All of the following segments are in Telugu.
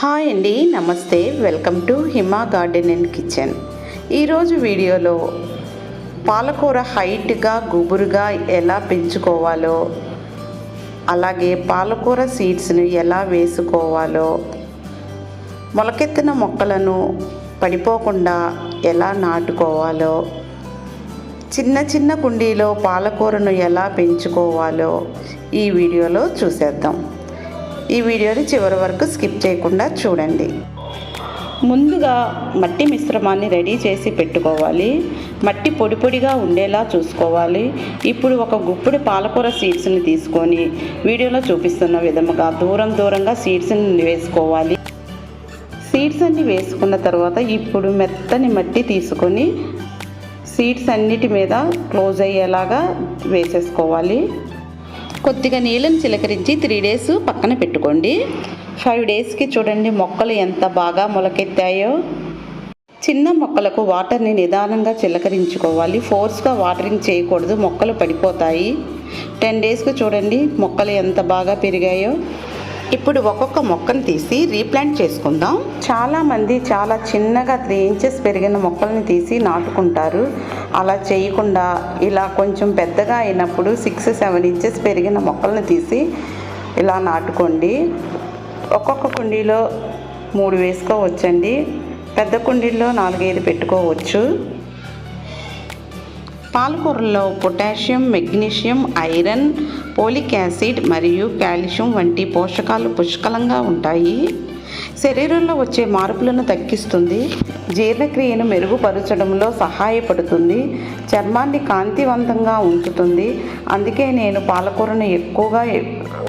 హాయ్ అండి నమస్తే. Welcome to Hima garden and kitchen. ఈరోజు వీడియోలో పాలకూర హైట్గా గుబురుగా ఎలా పెంచుకోవాలో అలాగే పాలకూర సీడ్స్ను ఎలా వేసుకోవాలో మొలకెత్తిన మొక్కలను పడిపోకుండా ఎలా నాటుకోవాలో చిన్న చిన్న కుండీలో పాలకూరను ఎలా పెంచుకోవాలో ఈ వీడియోలో చూసేద్దాం. ఈ వీడియోని చివరి వరకు స్కిప్ చేయకుండా చూడండి. ముందుగా మట్టి మిశ్రమాన్ని రెడీ చేసి పెట్టుకోవాలి. మట్టి పొడి పొడిగా ఉండేలా చూసుకోవాలి. ఇప్పుడు ఒక గుప్పుడి పాలకూర సీడ్స్ని తీసుకొని వీడియోలో చూపిస్తున్న విధముగా దూరం దూరంగా సీడ్స్ని వేసుకోవాలి. సీడ్స్ అన్ని వేసుకున్న తర్వాత ఇప్పుడు మెత్తని మట్టి తీసుకొని సీడ్స్ అన్నిటి మీద క్లోజ్ అయ్యేలాగా వేసేసుకోవాలి. కొద్దిగా నీళ్ళని చిలకరించి త్రీ డేస్ పక్కన పెట్టుకోండి. ఫైవ్ డేస్కి చూడండి మొక్కలు ఎంత బాగా మొలకెత్తాయో. చిన్న మొక్కలకు వాటర్ని నిదానంగా చిలకరించుకోవాలి. ఫోర్స్గా వాటరింగ్ చేయకూడదు మొక్కలు పడిపోతాయి. టెన్ డేస్కి చూడండి మొక్కలు ఎంత బాగా పెరిగాయో. ఇప్పుడు ఒక్కొక్క మొక్కను తీసి రీప్లాంట్ చేసుకుందాం. చాలామంది చాలా చిన్నగా త్రీ ఇంచెస్ పెరిగిన మొక్కల్ని తీసి నాటుకుంటారు. అలా చేయకుండా ఇలా కొంచెం పెద్దగా అయినప్పుడు సిక్స్ సెవెన్ ఇంచెస్ పెరిగిన మొక్కల్ని తీసి ఇలా నాటుకోండి. ఒక్కొక్క కుండీలో మూడు వేసుకోవచ్చండి. పెద్ద కుండీల్లో నాలుగైదు పెట్టుకోవచ్చు. పాలకూరలో potassium magnesium iron folic acid మరియు కాల్షియం వంటి పోషకాలు పుష్కలంగా ఉంటాయి. శరీరంలో వచ్చే మార్పులను తగ్గిస్తుంది. జీర్ణక్రియను మెరుగుపరచడంలో సహాయపడుతుంది. చర్మాన్ని కాంతివంతంగా ఉంచుతుంది. అందుకే నేను పాలకూరను ఎక్కువగా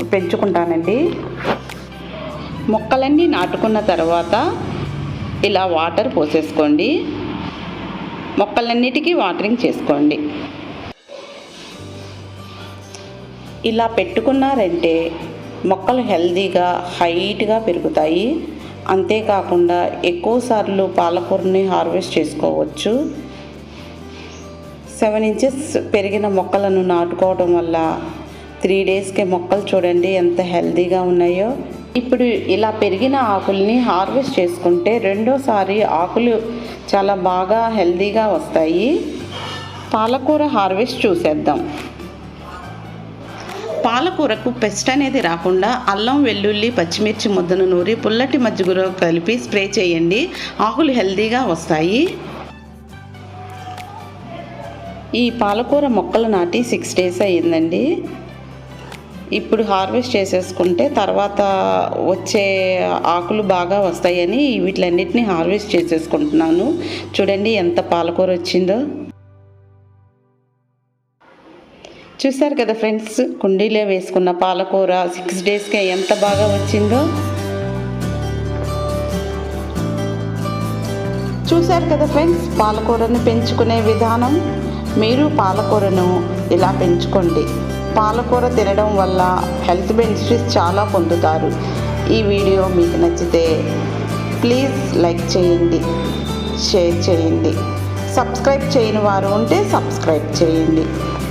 పెంచుకుంటానండి. మొక్కలన్నీ నాటుకున్న తర్వాత ఇలా వాటర్ పోసేసుకోండి. మొక్కలన్నిటికీ వాటరింగ్ చేసుకోండి. ఇలా పెట్టుకున్నారంటే మొక్కలు హెల్దీగా హైట్గా పెరుగుతాయి. అంతేకాకుండా ఎక్కువసార్లు పాలకూరని హార్వెస్ట్ చేసుకోవచ్చు. సెవెన్ ఇంచెస్ పెరిగిన మొక్కలను నాటుకోవడం వల్ల త్రీ డేస్కే మొక్కలు చూడండి ఎంత హెల్దీగా ఉన్నాయో. ఇప్పుడు ఇలా పెరిగిన ఆకుల్ని హార్వెస్ట్ చేసుకుంటే రెండోసారి ఆకులు చాలా బాగా హెల్దీగా వస్తాయి. పాలకూర హార్వెస్ట్ చూసేద్దాం. పాలకూరకు పెస్ట్ అనేది రాకుండా అల్లం వెల్లుల్లి పచ్చిమిర్చి ముద్దను నూరి పుల్లటి మజ్జిగలో కలిపి స్ప్రే చేయండి. ఆకులు హెల్తీగా వస్తాయి. ఈ పాలకూర మొక్కలు నాటి సిక్స్ డేస్ అయ్యిందండి. ఇప్పుడు హార్వెస్ట్ చేసేసుకుంటే తర్వాత వచ్చే ఆకులు బాగా వస్తాయని వీటిలన్నిటిని హార్వెస్ట్ చేసేసుకుంటున్నాను. చూడండి ఎంత పాలకూర వచ్చిందో. చూసారు కదా ఫ్రెండ్స్ కుండీలో వేసుకున్న పాలకూర సిక్స్ డేస్కి ఎంత బాగా వచ్చిందో. చూశారు కదా ఫ్రెండ్స్ పాలకూరను పెంచుకునే విధానం. మీరు పాలకూరను ఇలా పెంచుకోండి. పాలకూర తినడం వల్ల హెల్త్ బెనిఫిట్స్ చాలా పొందుతారు. ఈ వీడియో మీకు నచ్చితే ప్లీజ్ లైక్ చేయండి షేర్ చేయండి. సబ్స్క్రైబ్ చేయని వారు ఉంటే సబ్స్క్రైబ్ చేయండి.